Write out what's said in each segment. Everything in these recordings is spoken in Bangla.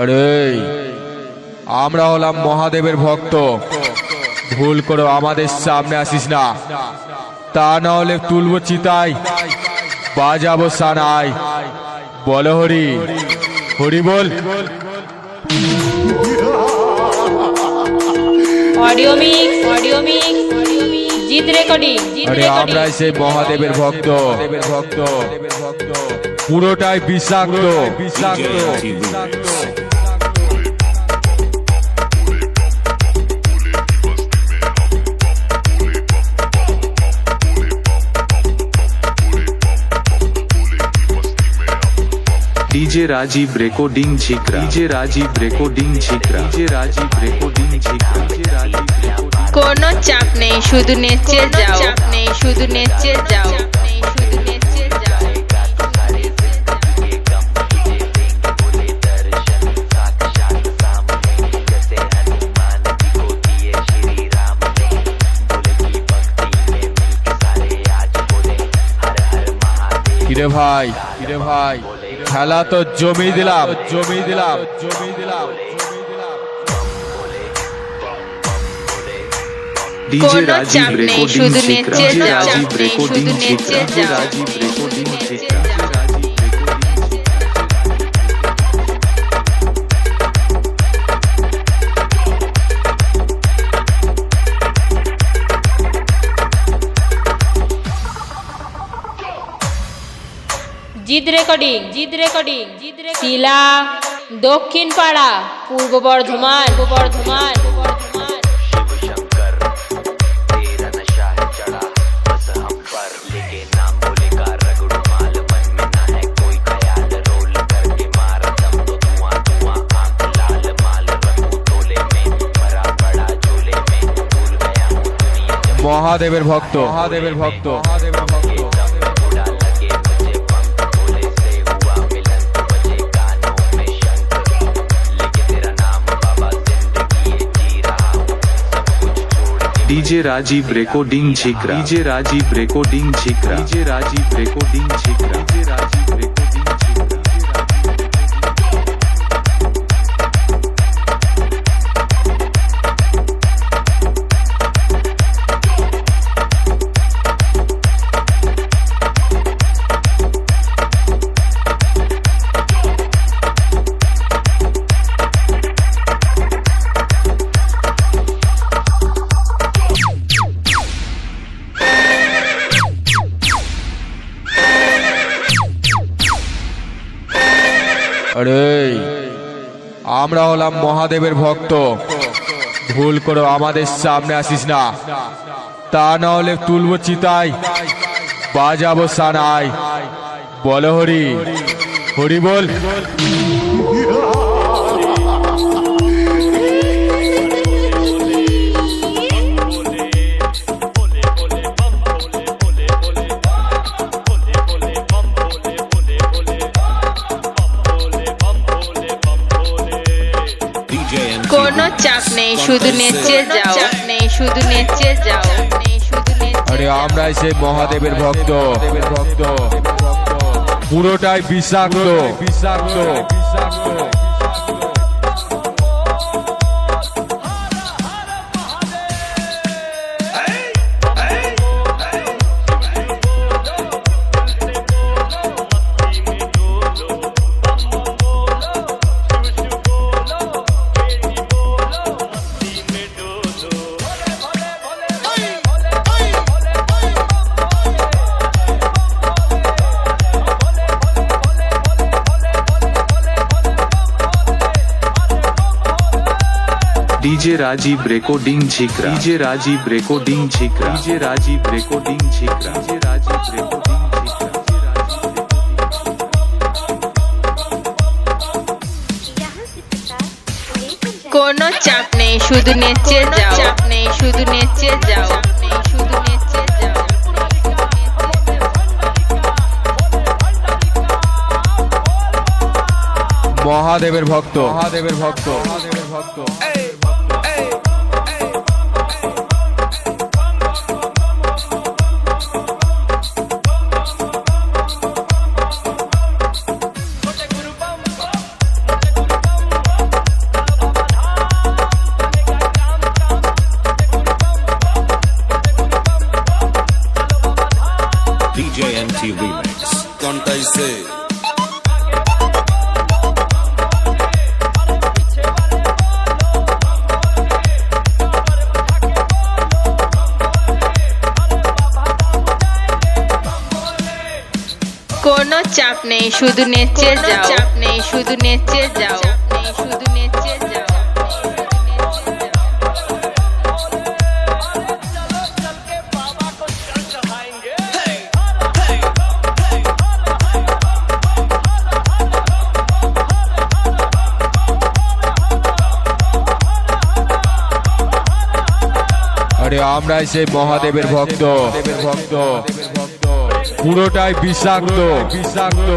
আরে আমরা হলাম মহাদেবের ভক্ত। ভুল করে আমাদের সামনে আসিস না। তা না হলে তুলবো চিতাই বাজাবো সানাই বলো হরি হরি বল। Audio mix audio mix Jit recording আরে আমরাই সেই মহাদেবের ভক্ত। ভক্ত। পুরোটাই বিষাক্ত। বিষাক্ত। DJ Rajiv recording Jhikra DJ Rajiv recording Jhikra DJ Rajiv recording Jhikra DJ Rajiv recording কোনো চাপ নেই শুধু নেচে যাও চাপ নেই শুধু নেচে যাও শুধু নেচে যাও কিরে ভাই কিরে ভাই খেলা তো জমি দিলাম। জমি দিলাম। জমি দিলাম। DJ Rajib recording Shikhra Rajib recording Shikhra Rajib recording জিদ রেকর্ডিং জিদ রেকর্ডিং জিদ শিলা দক্ষিণ পাড়া পূর্ব বর্ধমান বর্ধমান মহাদেবের ভক্ত মহাদেবের ভক্ত Mahadev DJ Rajiv recording Jhikra DJ Rajiv recording Jhikra DJ Rajiv recording Jhikra DJ Rajiv recording আমরা মহাদেবের ভক্ত, ভুল করো আমাদের সামনে আসিস না। তা না হলে তুলবো চিতাই বাজাবো সানাই বলো হরি হরি বল। শুধু নেচে যাও। নেই শুধু নেচে যাও। শুধু আরে আমরাই সেই মহাদেবের ভক্ত। ভক্ত। পুরোটাই বিষাক্ত। বিষাক্ত বিষাক্ত। Rajiv recording Jhikra. DJ Rajiv recording Jhikra. DJ Rajiv recording Jhikra. DJ Rajiv recording Jhikra. কোন চাপ নেই শুধু নেচে যাও। চাপ নেই শুধু নেচে যাও। মহাদেবের ভক্ত। মহাদেবের ভক্ত। মহাদেবের ভক্ত। এই কোনো চাপ নেই শুধু নেচে যাও। চাপ নেই শুধু নেচে যাও। শুধু নেচে যাও। আরে আমরাই সেই মহাদেবের ভক্ত। ভক্ত। পুরোটাই বিষাক্ত। বিষাক্ত।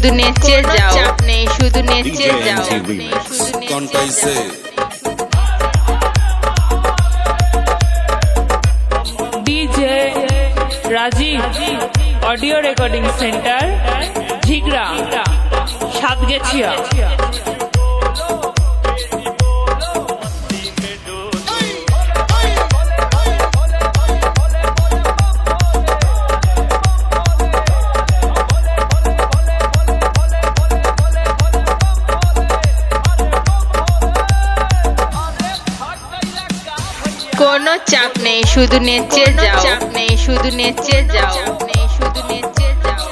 শুধু নেচে যাও চাপ নেই শুধু নেচে যাও। শুধু নেচে. DJ Rajiv audio recording center Jhigra Satgechhia. শুধু নেচে যাও। চাপ নেই শুধু নেচে যাও। নেই শুধু নেচে যাও।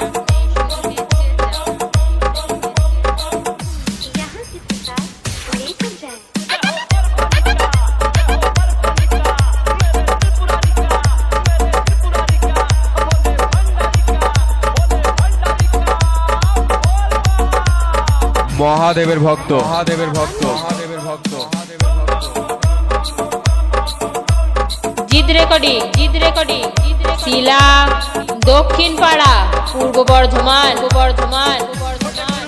মহাদেবের ভক্ত। মহাদেবের ভক্ত। Mahadev recording Jid recording Shila Dakshin Para Purba Bardhaman Purba Bardhaman Purba Bardhaman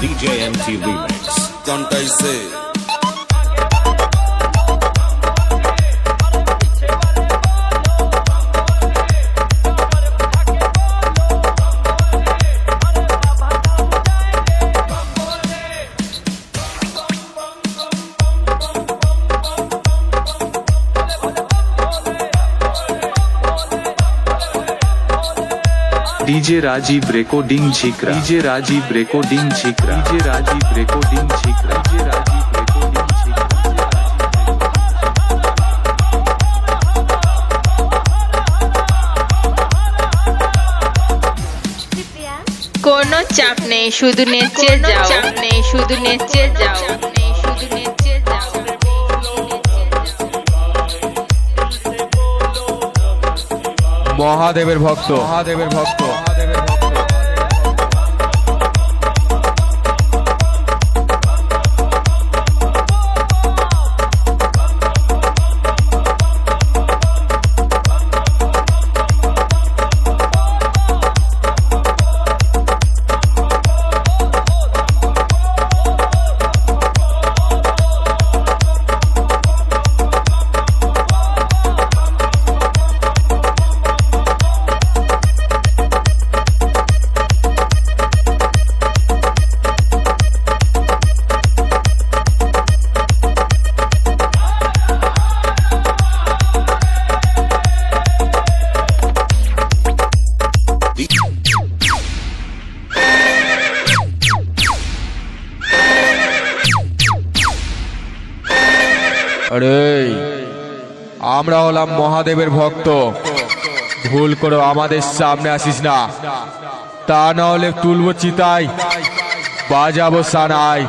DJ MT Remix. Contaise. DJ Rajiv Recording Chikra. DJ Rajiv Recording Chikra. DJ Rajiv Recording Chikra. DJ Rajiv Recording Chikra. कृपया কোনো চাপ নেই শুধু নেচে যাও চাপ নেই শুধু নেচে যাও নেই শুধু নেচে যাও মহাদেবের ভক্ত মহাদেবের ভক্ত মহাদেবের ভক্ত মহাদেবের ভক্ত। ভুল করো আমাদের সামনে আসিস না। তা না হলে তুলব চিতাই বাজাবো সানাই।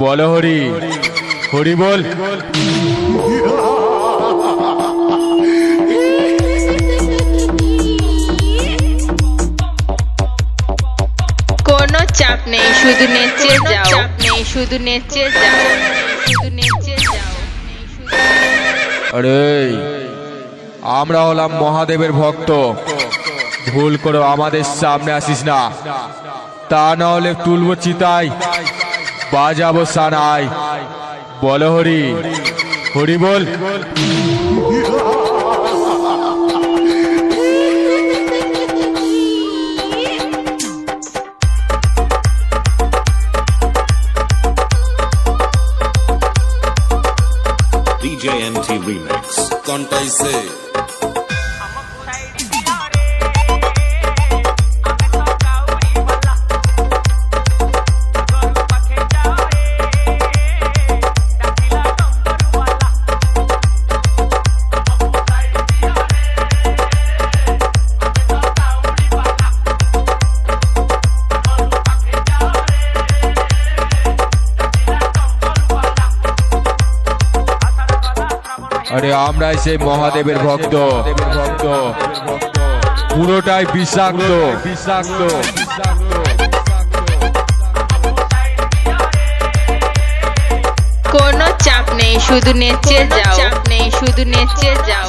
বল হরি হরি বল। চাপ নেই শুধু নেচে যাও। নেই শুধু নেচে যাও। শুধু নেচে যাও। আরে আমরা হলাম মহাদেবের ভক্ত। ভুল করে আমাদের সামনে আসিস না। তা না হলে তুলবো চিতাই বাজাবো সানাই বলো হরি হরি বল। DJ MT Remix. আরে আমরাই সেই মহাদেবের ভক্ত। ভক্ত পুরোটাই বিষাক্ত। বিষাক্ত কোনো চাপ নেই শুধু নেচে যাও। চাপ নেই শুধু নেচে যাও।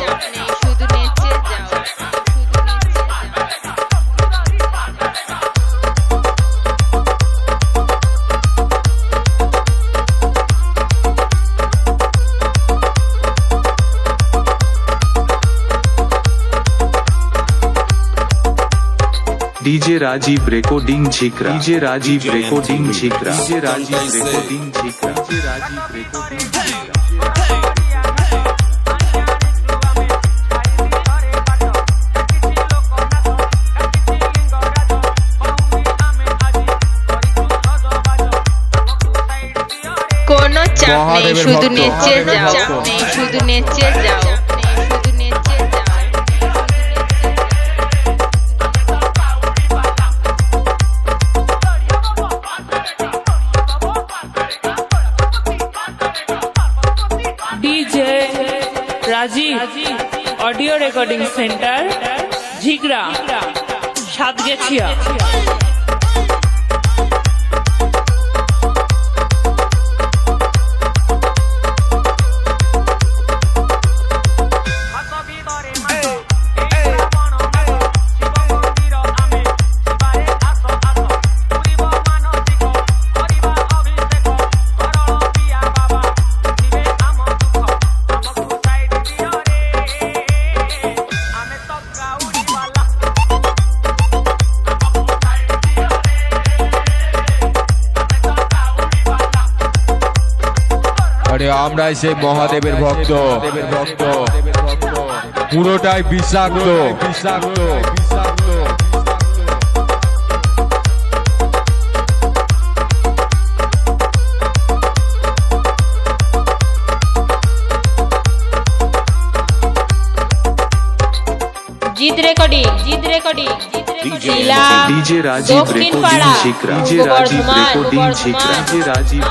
DJ Rajiv Recording Jhikra. DJ Rajiv Recording Jhikra. DJ Rajiv Recording Jhikra. DJ Rajiv Recording Jhikra. কোনো চাপ নেই শুধু নেচে যাও ভক্ত। চাপ নেই শুধু নেচে যাও audio recording center Jhigra Satgechhia. আমরাই সেই মহাদেবের ভক্ত। ভক্ত পুরোটাই বিষাক্ত। বিষাক্ত বিষাক্ত Jit recording Jit recording. DJ Shila DJ Rajiv Dakshin Recording পাড়া Jhikra. পূর্ব DJ Rajiv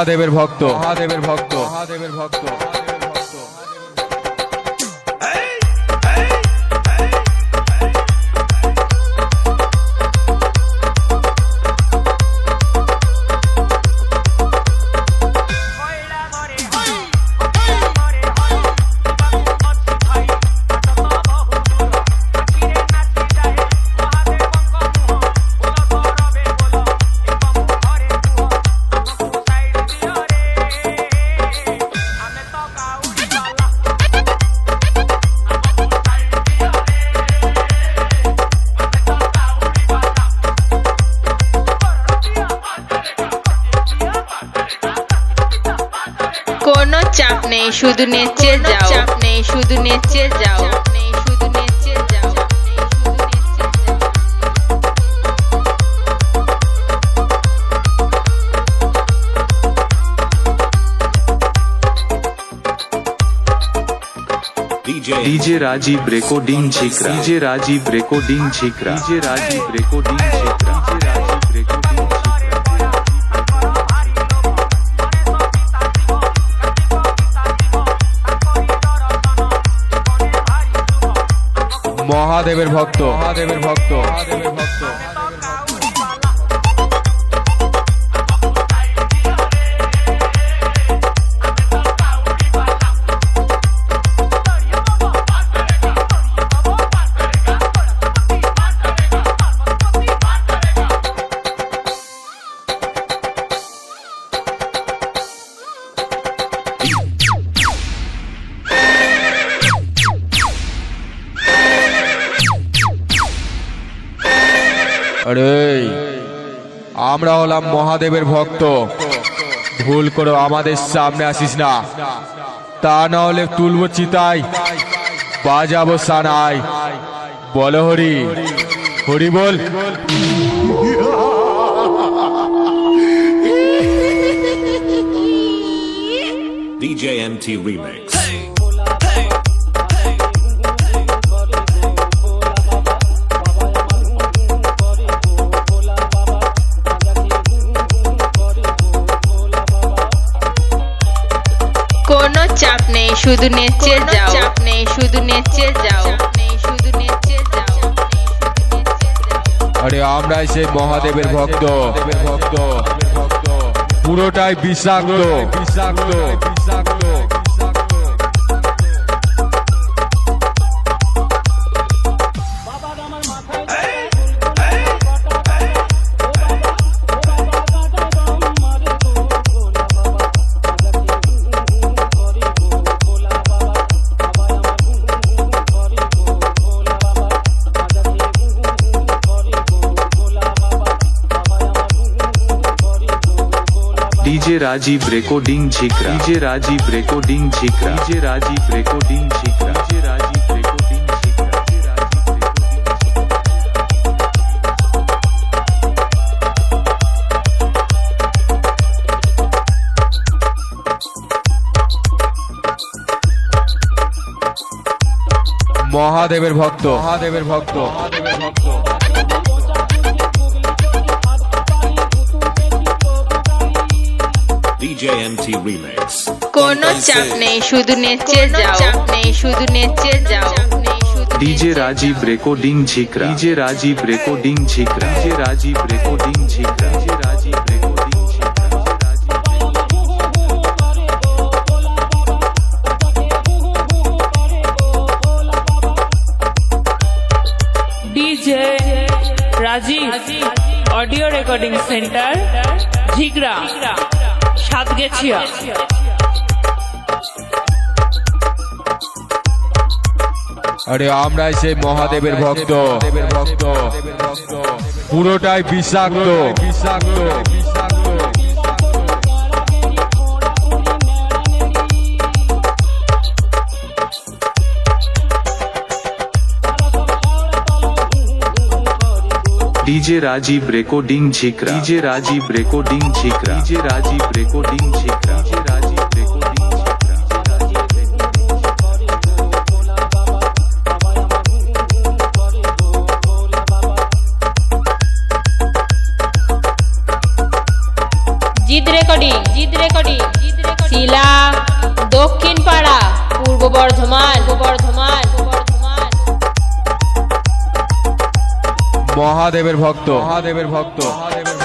মহাদেবের ভক্ত। মহাদেবের ভক্ত। মহাদেবের ভক্ত। শুধু নেচে যাও চাপ নেই শুধু নেচে যাও DJ Rajiv recording Jhikra DJ Rajiv recording Jhikra DJ Rajiv recording Jhikra মহাদেবের ভক্ত। মহাদেবের ভক্ত। মহাদেবের ভক্ত আমরা হলাম মহাদেবের ভক্ত। ভুল করো আমাদের সামনে আসিস না। তা না হলে তুলবো চিতাই বাজাবো সানাই। বলো হরি হরি বল। DJ MT Remix. শুধু নেচে যাও। চাপ নেই শুধু নেচে যাও। শুধু নেচে যাও। আরে আমরাই সেই মহাদেবের ভক্ত। ভক্ত। পুরোটাই বিষাক্ত। বিষাক্ত বিষাক্ত। DJ Rajiv recording Jhikra DJ Rajiv recording Jhikra DJ Rajiv recording Jhikra DJ Rajiv recording Jhikra DJ Rajiv recording Jhikra মহাদেবের ভক্ত মহাদেবের ভক্ত মহাদেবের ভক্ত JMT Remix. কোনো চাপ নেই শুধু নেচে যাও। চাপ নেই শুধু নেচে যাও। DJ Rajiv recording Jhikra DJ Rajiv recording Jhikra DJ Rajiv recording Jhikra DJ Rajiv recording DJ Rajiv audio recording center Jhikra Jhigra Satgechhia আরে আমরাই সেই মহাদেবের ভক্ত। ভক্ত। পুরোটাই বিষাক্ত। বিষাক্ত। DJ Rajiv recording Jhikra DJ Rajiv recording Jhikra DJ Rajiv recording Jhikra DJ Rajiv recording Jhikra DJ Rajiv জিদ রেকর্ডিং জিদ রেকর্ডিং শিলা দক্ষিণ পাড়া পূর্ব বর্ধমান মহাদেবের ভক্ত। মহাদেবের ভক্ত। মহাদেবের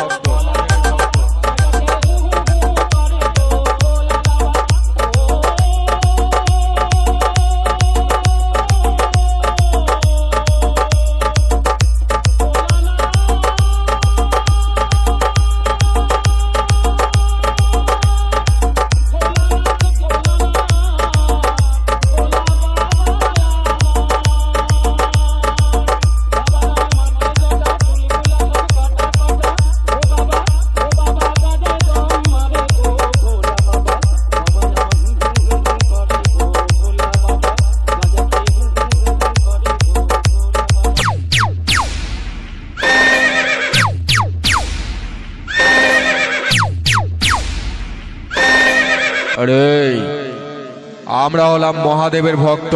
মহাদেবের ভক্ত।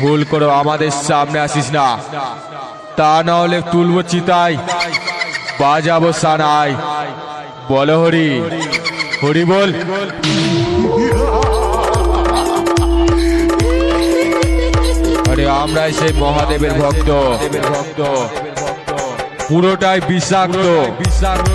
ভুল করে, আমাদের সামনে আসিস না। তা না হলে তুলবো চিতাই বাজাবো সানাই বলো হরি হরি বল। আমরাই সেই মহাদেবের ভক্ত। ভক্ত পুরোটাই বিষাক্ত বিষাক্ত।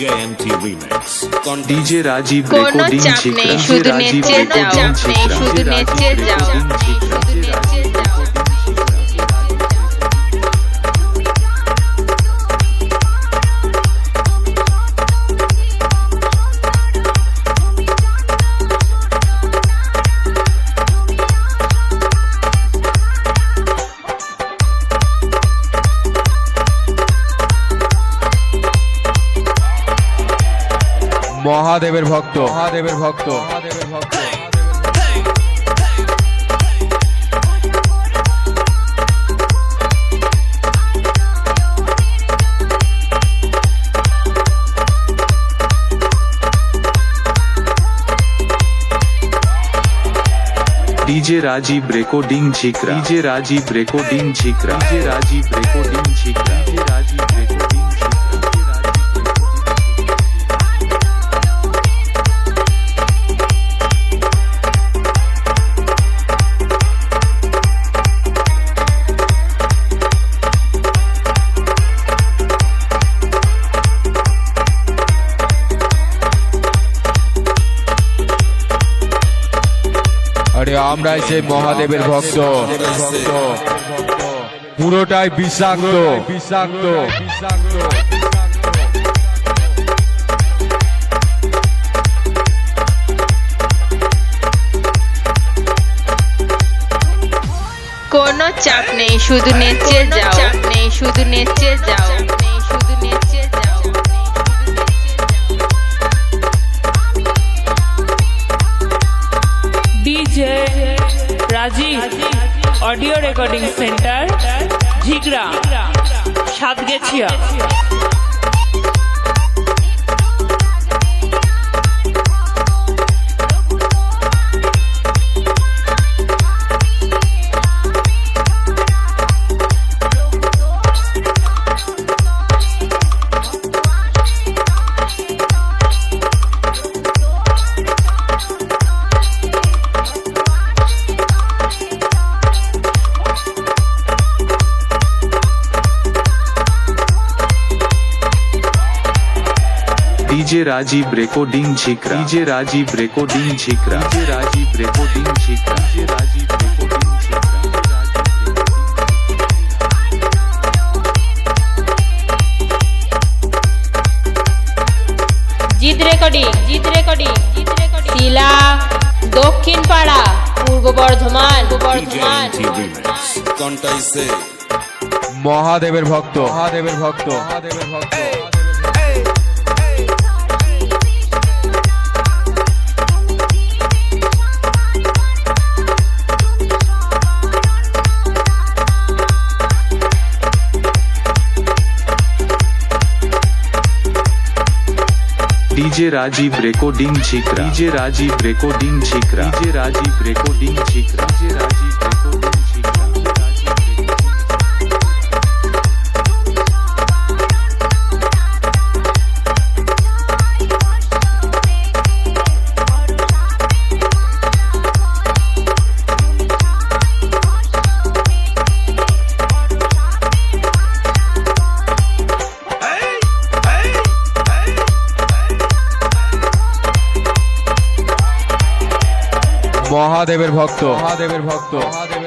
বিষাক্ত DJ MT Remix. DJ Rajiv কোনো রেকর্ডিং চাপ ঝিকরা নেই ডিজে শুধু রাজীব নেচে যাও রেকর্ডিং চাপ নেই ঝিকরা শুধু ডিজে নেচে রাজীব যাও রেকর্ডিং ঝিকরা শুধু নেচে মহাদেবের ভক্ত। মহাদেবের ভক্ত। মহাদেবের ভক্ত DJ Rajiv recording Jhikra. DJ Rajiv recording Jhikra. DJ Rajiv recording Jhikra. DJ Rajiv recording আরে আমরাই সেই মহাদেবের ভক্ত। ভক্ত পুরোটাই বিষাক্ত। বিষাক্ত বিষাক্ত। কোনো চাপ নেই শুধু নেচে যাও। চাপ নেই শুধু নেচে যাও। Satgechhia DJ Rajiv recording Jhikra DJ Rajiv recording Jhikra DJ Rajiv recording Jhikra DJ Rajiv recording Jit recording Jit recording Jit recording Shila Dakshin Para Purba Bardhaman Bardhaman মহাদেবের ভক্ত মহাদেবের ভক্ত মহাদেবের ভক্ত DJ Rajiv recording Jhikra DJ Rajiv recording Jhikra DJ Rajiv recording Jhikra DJ Rajiv recording মহাদেবের ভক্ত। মহাদেবের ভক্ত। মহাদেবের